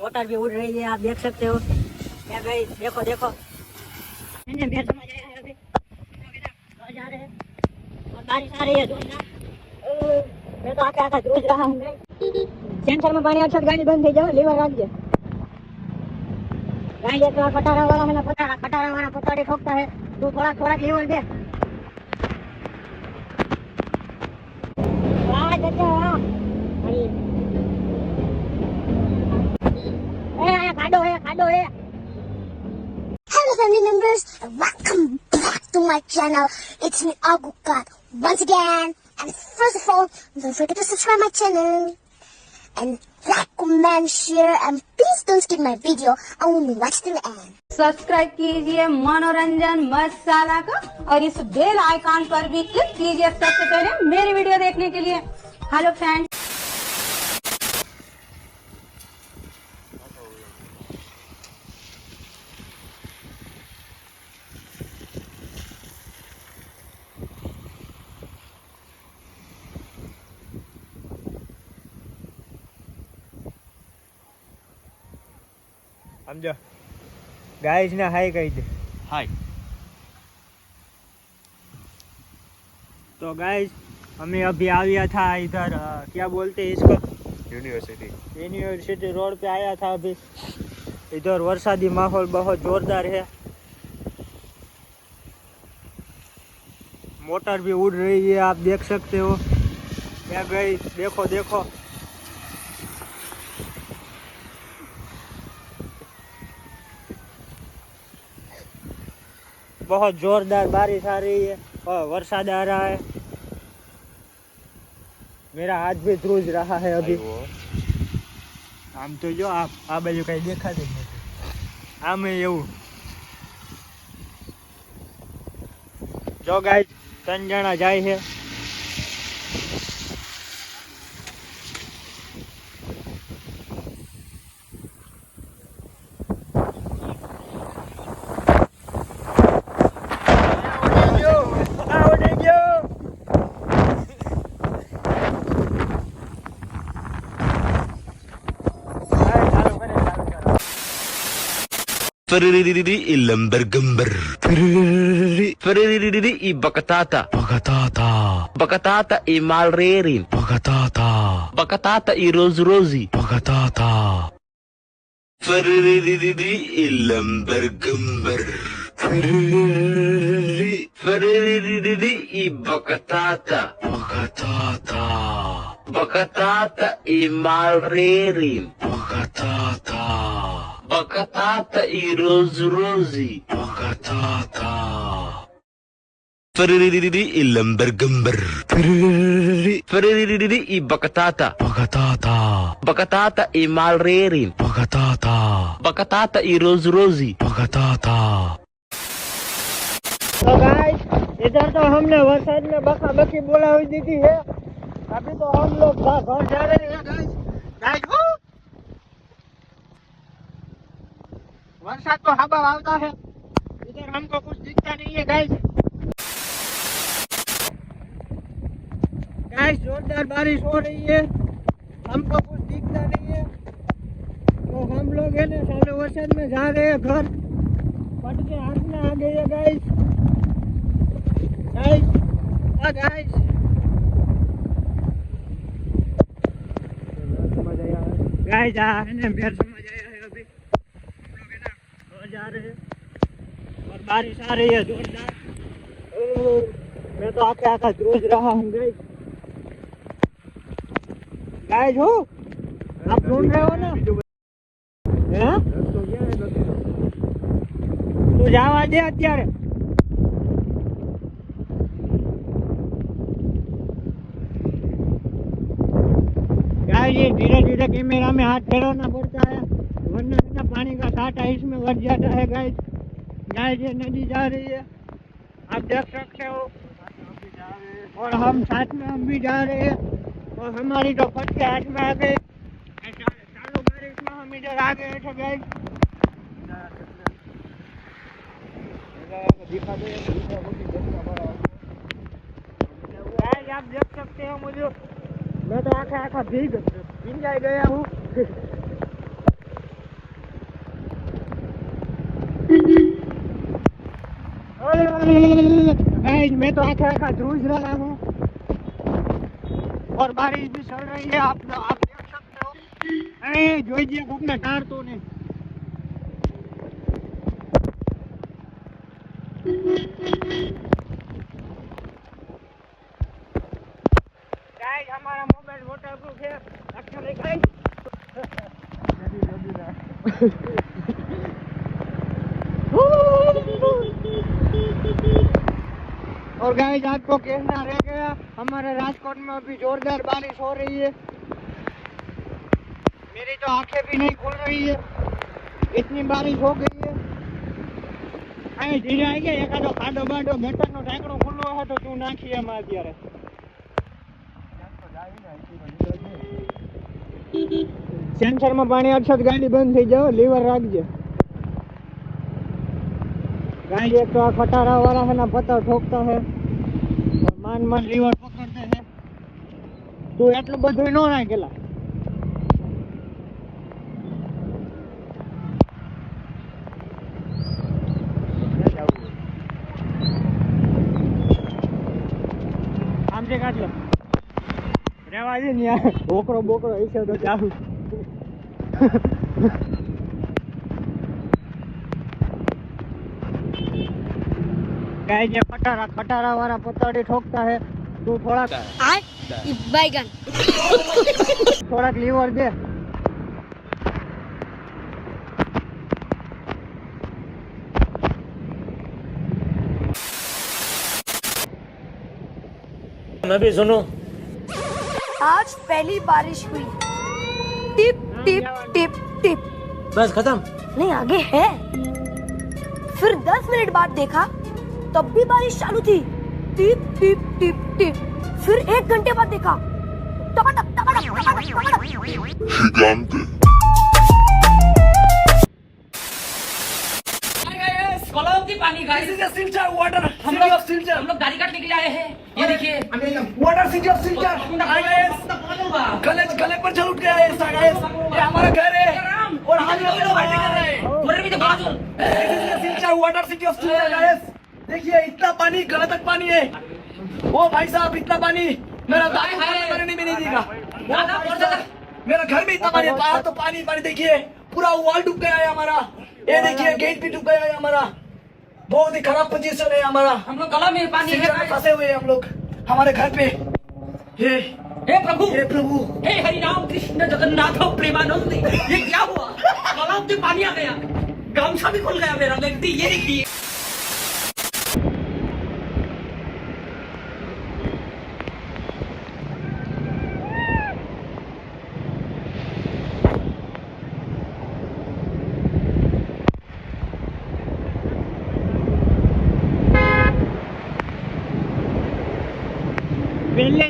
Motor भी उड़ रही है आप देख सकते हो क्या गई देखो देखो इन्हें मेरे समझ आया है अभी घर जा रहे हैं और बारिश आ रही है जोरदार ओ, मैं तो आके आका जूझ रहा हूँ सेंसर में पानी अच्छा गाड़ी बंद થઈ જાવ લીવર રાખજે गाड़ी एक बार पटारा वाला मैंने पटारा पटारा वाला पटारे ठोकता है तू थोड़ा थोड़ा लीवर दे वाह चाचा खाडो है खाडो है Hello family members and welcome back to my channel. It's me Agukat once again. And first of all, don't forget to subscribe my channel. And like, comment, share and please don't skip my video. I want to watch till the end. Subscribe कीजिए मनोरंजन मसाला का और इस bell icon पर भी click कीजिए सबसे पहले मेरी वीडियो देखने के लिए हेलो फ्रेंड्स समझो गाइस ने हाय कही दे हाय तो गाइस हमें अभी आया था इधर क्या बोलते हैं इसको यूनिवर्सिटी यूनिवर्सिटी रोड पे आया था अभी इधर वरसादी माहौल बहुत जोरदार है मोटर भी उड़ रही है आप देख सकते हो क्या गई देखो देखो बहुत जोरदार बारिश आ रही है और वरसाद आ रहा है मेरा हाथ भी ध्रुज रहा है अभी આમ તો જો આ આ બાજુ કઈ દેખાતું જ નથી આમે એવું જો ગાય ત્રણ જણા જાય છે Ferriri. Ferriri i bakatata. Bakatata. Bakatata i malrerin. Bakatata. Bakatata i rose rosi. Bakatata. Ferriri. Ferriri i bakatata. Bakatata. Bakatata i malrerin. Bakatata. Bakatata i rose rosi. Bakatata. Ferriri i lambergamber. Ferriri. Ferriri i bakatata. Bakatata. Bakatata i malrerin. Bakatata. Bakatata i rose rosi. Bakatata. तो guys इधर तो हमने वरसाद में बखा बखी बोला हुई दी थी है अभी तो हम लोग घर घर जा रहे हैं गाइस गाइस वरसाद तो हवा आता है। इधर हमको कुछ दिखता नहीं है गाइस गाइस जोरदार बारिश हो रही है। हमको कुछ दिखता नहीं है। तो हम लोग है ना सारे वरसाद में जा रहे हैं घर। पट के हाथ में आ गए हैं guys guys. Oh, guys. Guys आ है आया है अभी हम लोग है ना घर जा रहे हैं और बारिश आ रही है जोरदार ओ, मैं तो आके आका जूझ रहा हूँ गाइस गाइस हो आप ढूंढ रहे हो ना हैं? તું જવા દે અત્યારે गाइस ये धीरे धीरे कैमरा में हाथ फेरना पड़ता है वरना बिना पानी का साटा इसमें बढ़ जाता है गाइस गाइस ये नदी जा रही है। आप देख सकते हो। और हम साथ में हम भी जा रहे हैं। और हमारी तो फट के हाथ में आ गए। ऐसा- चालू बारिश में हम इधर आ गए थे गाइस आप देख सकते हो मुझे। मैं तो आखा आखा भीग भीग जाए गया हूँ। मैं मैं तो आखिर का ज़रूर रहा हूँ। और बारिश भी चल रही है, आप आप देख सकते हो। अरे जोइए अपने कार तो ने गाइस हमारा मोबाइल वाटर प्रूफ है। अच्छा गाइस और गाइस आपको कहना रह गया हमारे राजकोट में अभी जोरदार बारिश हो रही है मेरी तो आंखें भी नहीं खुल रही है इतनी बारिश हो गई है અહીં ધીરે આવી ગયા એકાદો ખાડો બાડો ગટરનો ઢાંકણો ખુલ્લો હોય તો તું નાખી એમાં અત્યારે સેન્સરમાં પાણી આવશે તો ગાડી બંધ થઈ જાવ લીવર રાખજે गाड़ी एक तो खटारा वाला है ना पत्थर ठोकता है और मान मान लीवर पकड़ते हैं તું એટલું બધું ન નાખેલા આમ છે કાઢલો રેવા દે ને યાર બોકરો બોકરો હશે તો જાઉં गाय जे खटारा खटारा वाला पतड़ी ठोकता है तू थोड़ा बैगन। थोड़ा लीवर दे। आज पहली बारिश हुई। टिप टिप टिप टिप। बस खत्म। नहीं आगे है। फिर दस मिनट बाद देखा। तब भी बारिश चालू थी टिप टिप टिप टिप फिर एक घंटे बाद देखा टमाटम टमाटम टमाटम पानी सिलचर वाटर हम लोग हम लोग गाड़ी काटने के लिए आए हैं ये देखिए वाटर सिलचर सिलचर गले गले पर चल उठ गया है ये हमारा घर है और हम लोग लोग बैठे कर रहे हैं बोल भी तो वाटर सिलचर गाइस देखिए इतना पानी गले तक पानी है। वो भाई साहब इतना पानी। मेरा नहीं ज़्यादा। मेरा घर में इतना पानी बाहर तो पानी पानी देखिए। पूरा वॉल डूब गया है हमारा। ये देखिए गेट भी डूब गया है हमारा। बहुत ही खराब पोजीशन है हमारा। हम लोग गला में पानी है फंसे हुए हम लोग हमारे घर पे। हे हे प्रभु। हे प्रभु। हे हरि राम कृष्ण जगन्नाथ प्रेमानंद। ये क्या हुआ? गला में पानी आ गया। गमछा भी खुल गया मेरा लगती ये देखिए।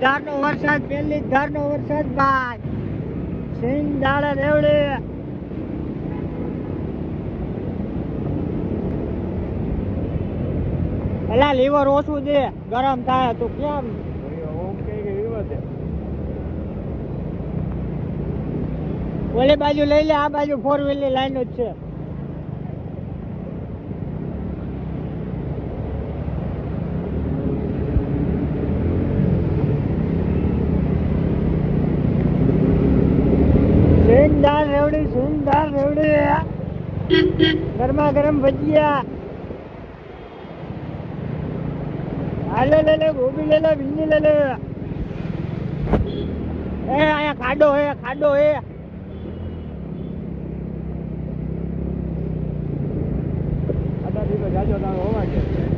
ધારનો વરસાદ, પહેલી ધારનો વરસાદ ભાઈ સિંગ દાડા, રેવડી. પેલા લીવર ઓછું દે, ગરમ થાય તો કેમ? ઓલી બાજુ લઈ લે, આ બાજુ ફોર વ્હીલની લાઈન જ છે. સુંદર રેવડી સુંદર રેવડી. ગરમા ગરમ ભજીયા. આલે લે લે ગોબી લે લે, ભીંડી લે લે. એ આયા ખાડો હે ખાડો હે. જાજો ના હોવા છે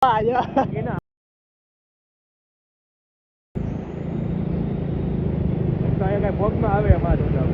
bài chưa? Cái cái bóng mà về mà được được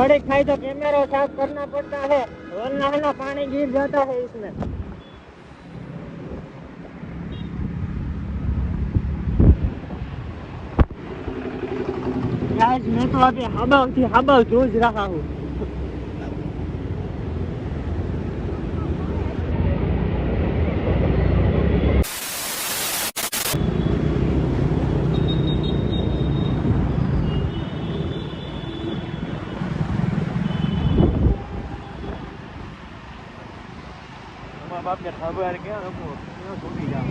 घड़ी खाई तो कैमरा साफ करना पड़ता है वरना है ना पानी गिर जाता है इसमें गाइस मैं तो अभी हवा थी हवा जूझ रहा हूँ બાપ ને ખબર ક્યાં લોકો ક્યાં છૂટી જાવ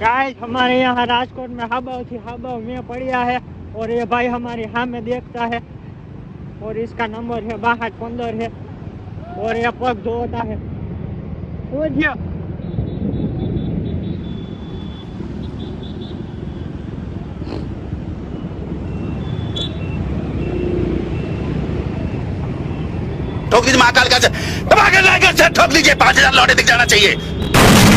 गाइस हमारे यहाँ राजकोट में हवा थी हवा में पड़िया है और ये भाई हमारे हाँ में देखता है और इसका नंबर है बाहठ पंद्रह है और ये पग धोता है पूछिए ठोक दीजिए महाकाल का ठोक लीजिए पाँच हज़ार लौटे दिख जाना चाहिए।